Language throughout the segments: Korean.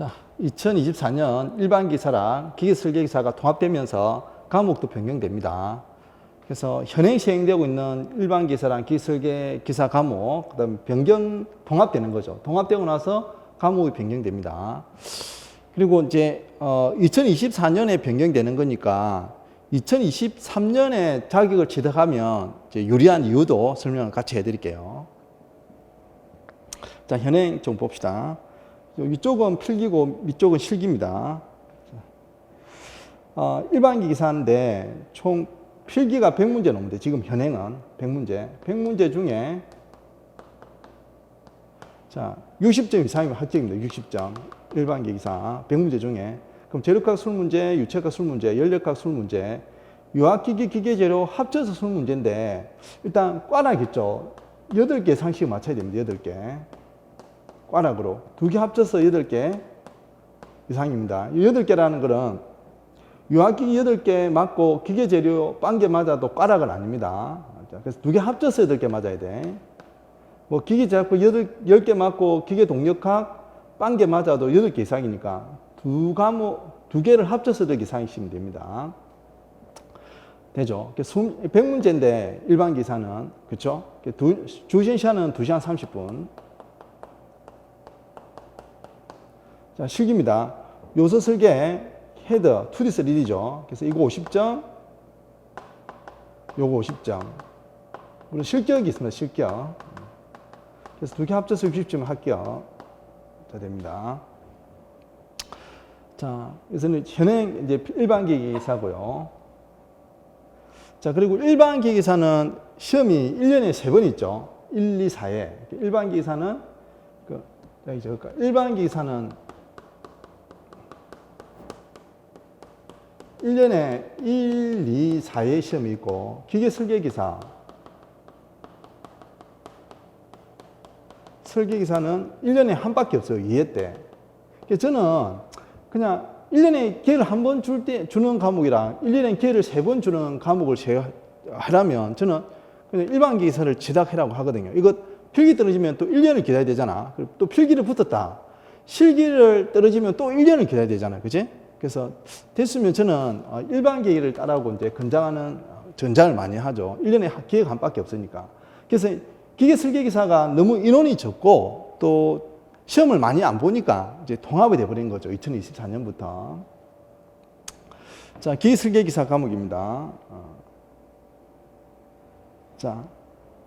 자, 2024년 일반 기사랑 기계 설계 기사가 통합되면서 과목도 변경됩니다. 그래서 현행 시행되고 있는 일반 기사랑 기계 설계 기사 과목, 그다음 변경 통합되는 거죠. 통합되고 나서 과목이 변경됩니다. 그리고 이제 어 2024년에 변경되는 거니까 2023년에 자격을 취득하면 유리한 이유도 설명을 같이 해드릴게요. 자, 현행 좀 봅시다. 이쪽은 필기고 이쪽은 실기입니다. 어, 일반기 기사인데 총 필기가 100문제 넘는데 지금 현행은 100문제. 100문제 중에 자, 60점 이상이면 합격입니다. 60점. 일반기 기사 100문제 중에 그럼 재료학 술문제, 유체학 술문제, 연력학 술문제, 유학기기 기계재료 합쳐서 술문제인데 일단 꽈락있죠. 8개 상식 맞춰야 됩니다. 8개. 꽈락으로. 두 개 합쳐서 8개 이상입니다. 이 8개라는 거는 유학기기 8개 맞고 기계 재료 빵 개 맞아도 꽈락은 아닙니다. 자, 그래서 두 개 합쳐서 8개 맞아야 돼. 뭐 기계 제약부 10개 맞고 기계 동력학 빵 개 맞아도 8개 이상이니까 두 과목, 두 개를 합쳐서 8개 이상이시면 됩니다. 되죠. 100문제인데 일반 기사는 그렇죠? 두, 주신 시간은 2시간 30분. 자, 실기입니다. 요소 설계 헤더 2D 3D죠. 그래서 이거 50점, 요거 50점. 그리고 실격이 있습니다. 실격. 그래서 두 개 합쳐서 60점 합격. 자, 됩니다. 자, 여기서는 현행 이제 일반 기기사고요. 자, 그리고 일반 기기사는 시험이 1년에 3번 있죠. 1, 2, 4에. 일반 기기사는 그 여기 적을까? 일반 기기사는 1년에 1, 2, 4회 시험이 있고 기계 설계 기사 설계 기사는 1년에 한 밖에 없어요. 2회 때. 저는 그냥 1년에 기회를 한 번 줄 때 주는 과목이랑 1년에 기회를 세 번 주는 과목을 하라면 저는 그냥 일반 기사를 지닥해라고 하거든요. 이거 필기 떨어지면 또 1년을 기다려야 되잖아. 또 필기를 붙었다. 실기를 떨어지면 또 1년을 기다려야 되잖아요. 그지? 그래서 됐으면 저는 어, 일반 계획을 따라고 이제 권장하는 전장을 많이 하죠. 1년에 기회가 한 밖에 없으니까. 그래서 기계 설계기사가 너무 인원이 적고 또 시험을 많이 안 보니까 이제 통합이 돼버린 거죠. 2024년부터. 자, 기계 설계기사 과목입니다. 어. 자,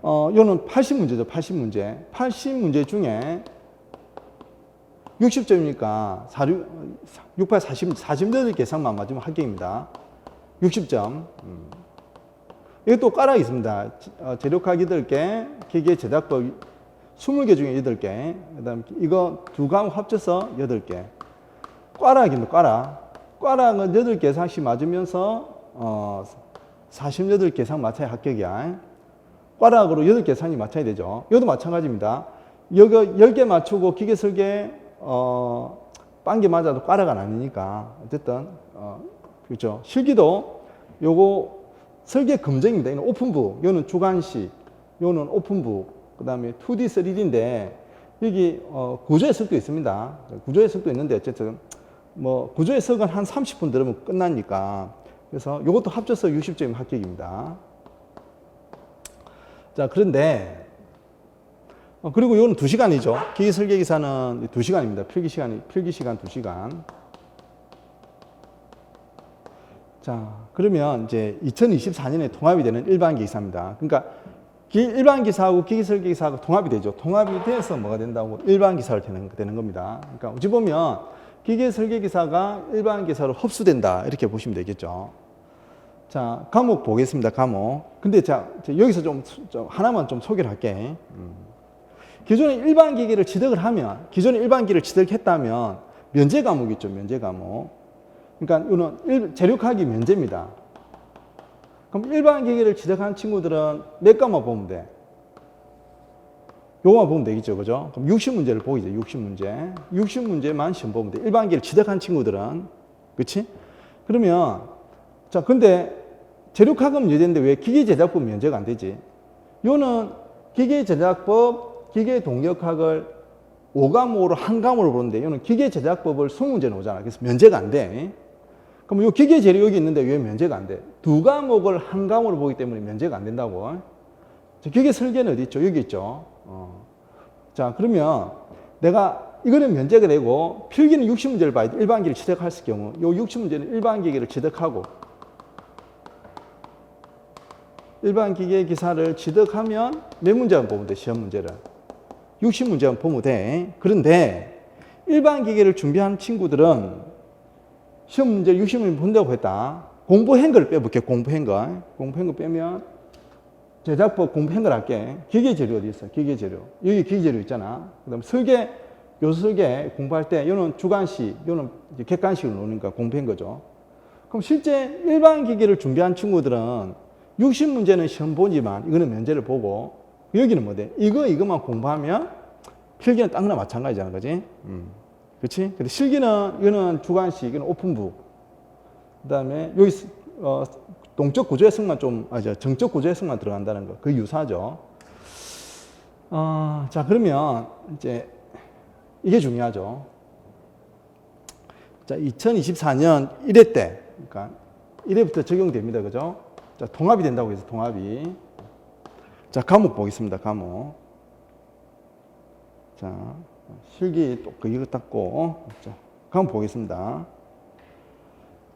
어, 요는 80문제죠. 80문제. 80문제 중에 60점이니까 68, 40, 48개 이상만 맞으면 합격입니다. 60점. 음. 이것도 까락 있습니다. 어, 재료학 8개, 기계 제작법 20개 중에 8개, 그 다음 이거 두 과목 합쳐서 8개. 꽈락입니다, 꽈락. 꽈락은 8개 이상씩 맞으면서, 어, 48개 이상 맞춰야 합격이야. 꽈락으로 8개 이상이 맞춰야 되죠. 이것도 마찬가지입니다. 여기 10개 맞추고 기계 설계, 어, 빵개 맞아도 꽈락은 아니니까. 어쨌든, 어, 그렇죠. 실기도 요거 설계 검증입니다. 이는 오픈부, 요는 주관식, 요는 오픈부, 그 다음에 2D, 3D인데, 여기, 어, 구조 해석도 있습니다. 구조 해석도 있는데, 어쨌든, 뭐, 구조 해석은 한 30분 들으면 끝나니까. 그래서 요것도 합쳐서 60점 합격입니다. 자, 그런데, 어, 그리고 요는 2시간이죠. 기계 설계 기사는 2시간입니다. 필기 시간이, 필기 시간 2시간. 자, 그러면 이제 2024년에 통합이 되는 일반 기사입니다. 그러니까 기, 일반 기사하고 기계 설계 기사하고 통합이 되죠. 통합이 돼서 뭐가 된다고 일반 기사를 되는, 되는 겁니다. 그러니까 어찌 보면 기계 설계 기사가 일반 기사로 흡수된다. 이렇게 보시면 되겠죠. 자, 과목 보겠습니다. 과목. 근데 자, 여기서 좀, 좀 하나만 좀 소개를 할게. 음. 기존에 일반 기계를 취득을 하면, 기존에 일반 기계를 취득했다면 면제 과목이 있죠. 면제 과목. 그러니까 이거는 재력학이 면제입니다. 그럼 일반 기계를 취득한 친구들은 몇 과만 보면 돼? 요거만 보면 되겠죠. 그죠? 그럼 60문제를 보이죠. 60문제. 60문제만 시험 보면 돼. 일반 기계를 취득한 친구들은. 그치? 그러면, 자, 근데 재력학은 면제인데 왜 기계 제작법 면제가 안 되지? 요는 기계 제작법, 기계 동력학을 5과목으로 한 과목으로 보는데 이거는 기계 제작법을 20문제 나오잖아. 그래서 면제가 안 돼. 그럼 이 기계 재료 여기 있는데 왜 면제가 안 돼? 두 과목을 한 과목으로 보기 때문에 면제가 안 된다고. 자, 기계 설계는 어디 있죠? 여기 있죠. 어. 자, 그러면 내가 이거는 면제가 되고 필기는 60문제를 봐야 돼. 일반기를 취득할 경우 이 60문제는 일반기계를 취득하고 일반 기계 기사를 취득하면 몇 문제만 보면 돼, 시험 문제를. 60문제만 보면 돼. 그런데 일반 기계를 준비한 친구들은 시험 문제 60문제 본다고 했다. 공부한 걸 빼볼게, 공부한 거. 공부한 거 빼면 제작법 공부한 걸 할게. 기계 재료 어디 있어? 기계 재료. 여기 기계 재료 있잖아. 그 다음 설계, 요 설계 공부할 때, 요는 주관식, 이제 객관식으로 노니까 공부한 거죠. 그럼 실제 일반 기계를 준비한 친구들은 60문제는 시험 보지만 이거는 면제를 보고 여기는 뭐돼? 이거 이것만 공부하면 필기는 딱나 마찬가지잖아, 그지? 음. 그렇지? 근데 실기는 이거는 주관식, 이거는 오픈북. 그다음에 여기 스- 어, 동적 구조 해석만 좀, 아, 저 정적 구조 해석만 들어간다는 거, 그 유사죠. 어, 자 그러면 이제 이게 중요하죠. 자, 2024년 1회 때, 그러니까 1회부터 적용됩니다, 그죠? 자, 통합이 된다고 해서 통합이. 자, 과목 보겠습니다, 과목. 자, 실기 또그 이거 닦고. 자, 과목 보겠습니다.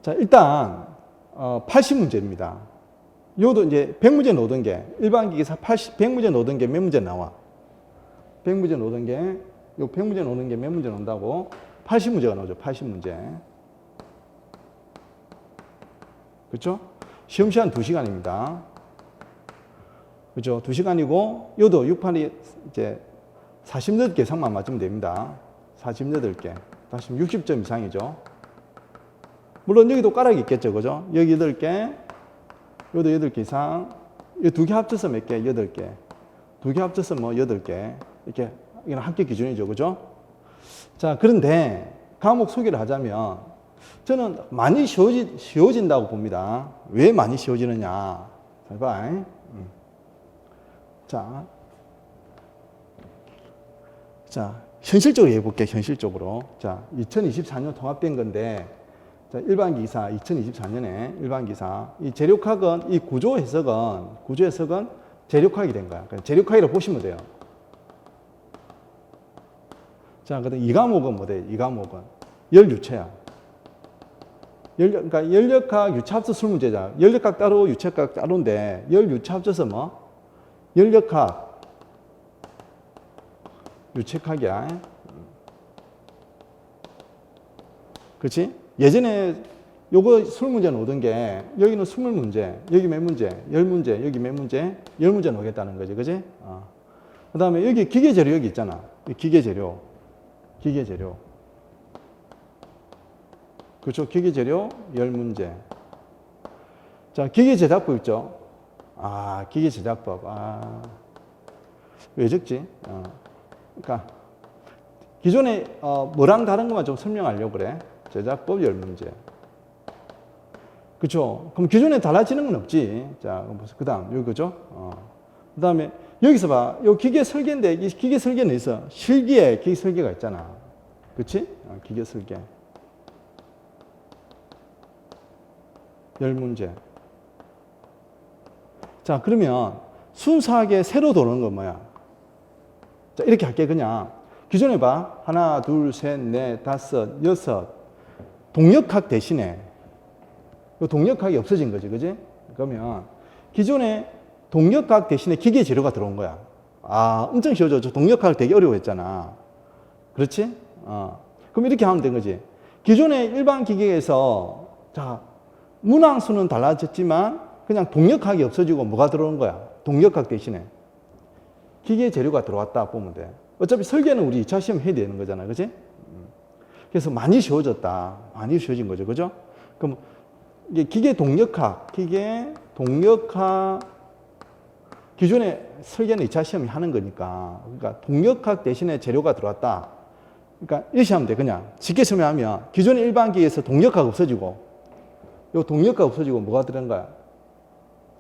자, 일단, 어, 80문제입니다. 요도 이제 100문제 넣던 게, 일반 기계사 80, 100문제 넣던 게 몇 문제 나와? 100문제 넣던 게, 요 100문제 넣는 게 몇 문제 나온다고? 80문제가 나오죠, 80문제. 그렇죠? 시험 시간 2시간입니다. 그죠? 2시간이고, 요도 6판이 이제 48개 상만 맞으면 됩니다. 48개. 다시 60점 이상이죠. 물론 여기도 까락이 있겠죠. 그죠? 여기 8개, 요도 8개 이상, 이두개 합쳐서 몇 개? 8개. 두 개 합쳐서 뭐 8개. 이렇게, 이건 합격 기준이죠. 그죠? 자, 그런데 과목 소개를 하자면 저는 많이 쉬워지, 쉬워진다고 봅니다. 왜 많이 쉬워지느냐? 잘 봐. 음. 자. 자, 현실적으로 해볼게, 현실적으로. 자, 2024년 통합된 건데, 자, 일반 기사, 2024년에 일반 기사, 이 재력학은, 이 구조 해석은, 구조 해석은 재력학이 된 거야. 그냥 재력학이라고 보시면 돼요. 자, 그다음 이 과목은 뭐 돼? 이 과목은 열유체야. 열, 그러니까 열역학 유차합수 술 문제자. 열역학 따로 유체학 따로인데 열 유차합쳐서 뭐? 열역학 유체학이야. 그렇지? 예전에 요거 술 문제는 오던 게 여기는 스물 문제, 여기 몇 문제, 열 문제, 여기 몇 문제, 열 문제 오겠다는 거지, 그지? 어. 그 다음에 여기 기계 재료 여기 있잖아. 이 기계 재료, 기계 재료. 그렇죠? 기계 재료 열 문제. 자, 기계 제작법 있죠? 아, 기계 제작법. 아, 왜 적지? 어. 그러니까 기존에 어, 뭐랑 다른 것만 좀 설명하려고 그래. 제작법 열 문제. 그렇죠? 그럼 기존에 달라지는 건 없지. 자, 그 다음 여기 그죠? 어. 그 다음에 여기서 봐. 요 기계 설계인데 이 기계 설계는 있어. 실기에 기계 설계가 있잖아. 그렇지? 어, 기계 설계. 열 문제. 자, 그러면 순수하게 새로 도는 건 뭐야? 자, 이렇게 할게, 그냥. 기존에 봐. 하나, 둘, 셋, 넷, 다섯, 여섯. 동력학 대신에, 이 동력학이 없어진 거지, 그지? 그러면, 기존에 동력학 대신에 기계 재료가 들어온 거야. 아, 엄청 쉬워져. 저 동력학 되게 어려워했잖아. 그렇지? 어. 그럼 이렇게 하면 된 거지. 기존의 일반 기계에서, 자, 문항수는 달라졌지만, 그냥 동력학이 없어지고 뭐가 들어온 거야? 동력학 대신에. 기계 재료가 들어왔다 보면 돼. 어차피 설계는 우리 2차 시험 해야 되는 거잖아. 그지? 음. 그래서 많이 쉬워졌다. 많이 쉬워진 거죠. 그죠? 그럼 이게 기계 동력학, 기계 동력학 기존에 설계는 2차 시험이 하는 거니까. 그러니까 동력학 대신에 재료가 들어왔다. 그러니까 이렇게 하면 돼. 그냥 쉽게 설명하면 기존의 일반 기계에서 동력학 없어지고 요 동력학 없어지고 뭐가 들어간 거야?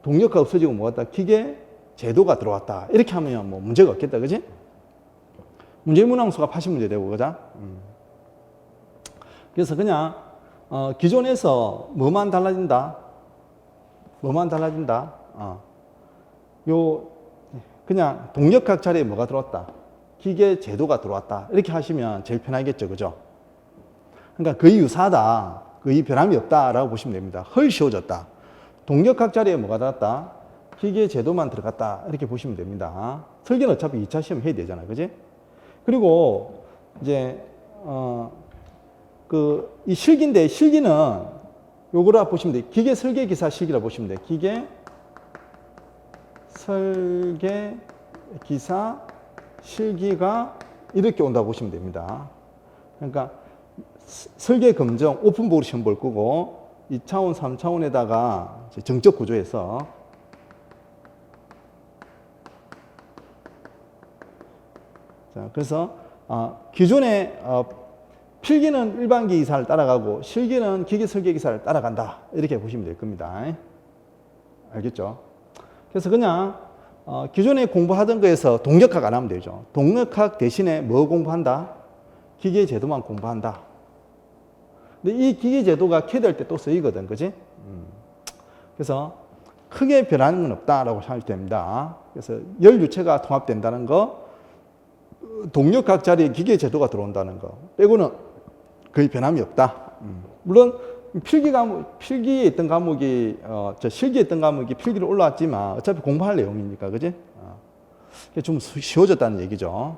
동력학 없어지고 뭐가 왔다? 기계 제도가 들어왔다. 이렇게 하면 뭐 문제가 없겠다. 그지? 문제 문항수가 80문제 되고 그죠? 음. 그래서 그냥 어, 기존에서 뭐만 달라진다? 뭐만 달라진다? 어. 요 그냥 동력학 자리에 뭐가 들어왔다? 기계 제도가 들어왔다. 이렇게 하시면 제일 편하겠죠. 그죠? 그러니까 거의 유사하다. 거의 변함이 없다라고 보시면 됩니다. 훨 쉬워졌다. 동력학 자리에 뭐가 들어갔다? 기계 제도만 들어갔다. 이렇게 보시면 됩니다. 설계는 어차피 2차 시험 해야 되잖아. 그지? 그리고 이제 어, 그 이 실기인데 실기는 요거라 보시면 돼. 기계 설계 기사 실기라 보시면 돼. 기계 설계 기사 실기가 이렇게 온다 고 보시면 됩니다. 그러니까 스- 설계 검정 오픈보로 시험 볼 거고 2차원, 3차원에다가 정적 구조에서 자, 그래서 어, 기존의 어, 필기는 일반기 기사를 따라가고 실기는 기계 설계 기사를 따라간다. 이렇게 보시면 될 겁니다. 알겠죠? 그래서 그냥 어, 기존에 공부하던 거에서 동력학 안 하면 되죠. 동력학 대신에 뭐 공부한다? 기계 제도만 공부한다. 근데 이 기계 제도가 캐드할 때또 쓰이거든, 그지? 음. 그래서 크게 변하는 건 없다라고 생각이 됩니다. 그래서 열 유체가 통합된다는 거, 동력학 자리에 기계 제도가 들어온다는 거 빼고는 거의 변함이 없다. 음. 물론 필기 과목, 필기에 있던 과목이 어, 저 실기에 있던 과목이 필기로 올라왔지만 어차피 공부할 내용이니까 그지? 어. 좀 쉬워졌다는 얘기죠.